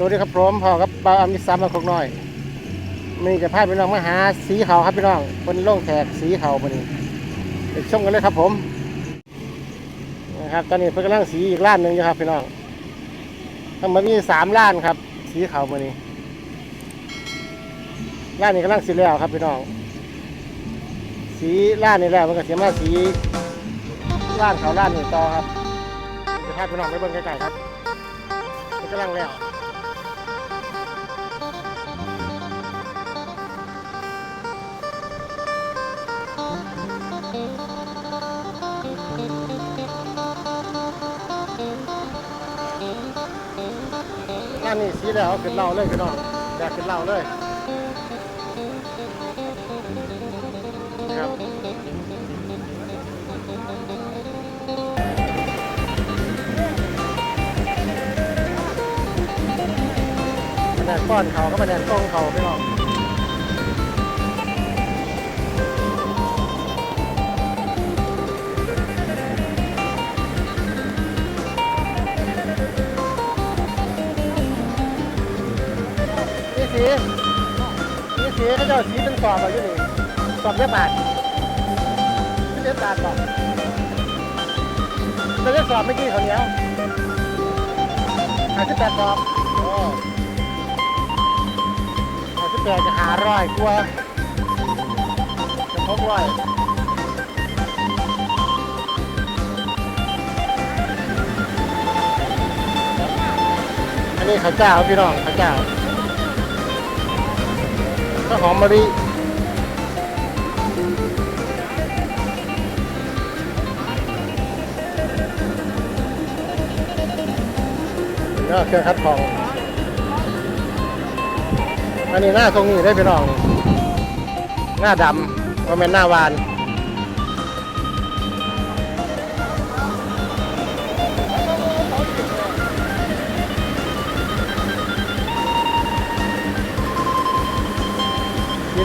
สวัสดีครับผมพ่อครับบ่าวอามิสามมาคกน้อยมีจะพาพี่น้องมาหาสีเขาครับพี่น้องบนโล่งแขกสีเขาบนนี้ไปชมกันเลยครับผมนะครับตอนนี้เพิ่งกำลังสีอีกล้านหนึ่งอยู่ครับพี่น้องทั้งหมดมีสามล้านครับ สีเขาบนนี้ล้านนี้กำลังสีแล้วครับพี่น้อง สีล้านนี้แล้วมันก็เสียมาสีล้านเขาล้านหนี้ต่อครับจะพาพี่น้องไปเบิ่งใกล้ๆครับมันกำลังแล้ว ร้านนี้สีแล้วขึ้นเหล่าเลยพี่น้องแดกขึ้นเหล่าเลยครับแดนป้อนเขาก็คะแนนต้องเขาพี่น้อง สีเขาเจ้าสีเป็นกรอบอะไรอยู่นี่กรอบเยอะบาทเยอะบาทบอกเราจะสอบเมื่อกี้เขาเนี้ยวหาสิบแปดกรอบโอ้หาสิบแปดจะหาร้อยกว่าจะพบร้อยอันนี้ข้าวเจ้าพี่น้องข้าวเจ้า ข้าวหอมมะลิก็เครื่องคัดของ อันนี้หน้าทรงนี้ได้ไปลอง หน้าดำว่าเป็นหน้าวาน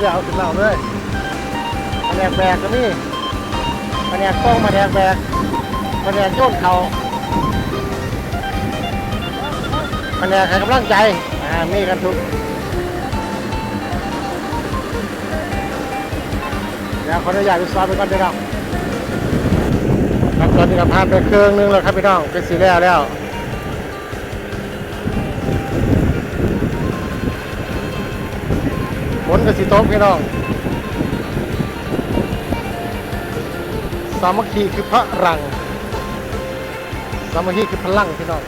เดี๋ยวเอาขึ้นเหล่าเลยมาแดกแบกก็มีมาแดกกล้องมาแดกแบกมาแดกโยนเขามาแดกให้กำลังใจอ่ามีกันทุกเดี๋ยวขออนุญาตวิศวะไปก่อนพี่น้อครับตอนนี้ก็ผ่านไปเครื่องนึงแล้วครับพี่น้องเป็นสีแล้วแล้ว กับสีตกพี่น้อง สามัคคีคือพระรัง สามัคคีคือพลังพี่น้อง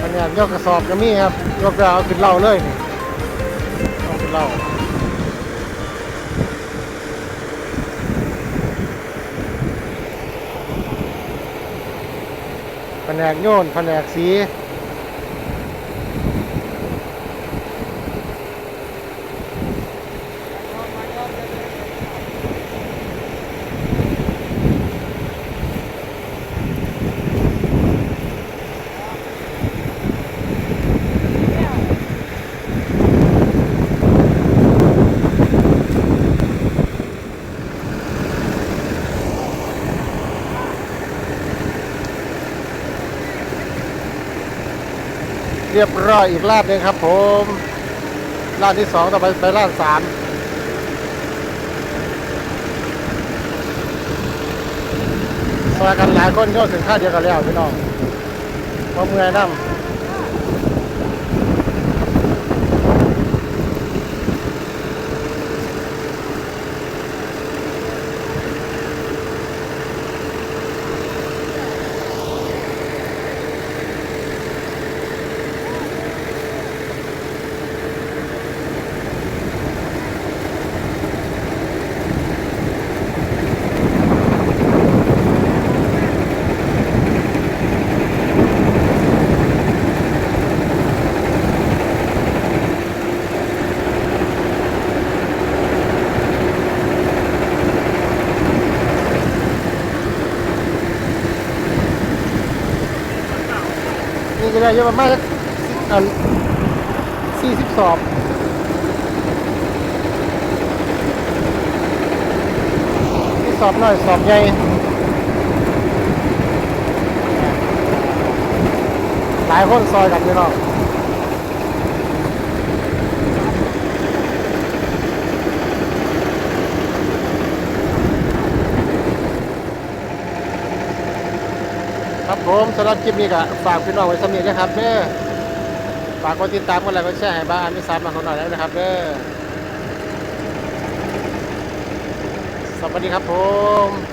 อันนี้ยกกระสอบก็มีครับยกแล้วเอาขึ้นเล่าเลยนี่เอาขึ้นเล่าแผนกโยนแผนกสี เรียบร้อยอีกลาดหนึ่งครับ ผมลาดที่สองต่อไปไปลาดสามซอยกันหลายคนก็ถึงค่าเดียวกันแล้วพี่น้องพอเมื่อยน้ำ ก็ได้เยอะประมาณสักอันสี่สิบสอบสอบหน่อยสอบใหญ่หลายคนซอยกันพี่น้อง ผมสำหรับคลิปนี้ก็ฝากพี่น้องไว้สำนีนะครับเด้อฝากกดติดตามกันแล้วก็แชร์ให้บ้านมิสานมาของหน่อยแล้วนะครับเด้อสวัสดีครับผม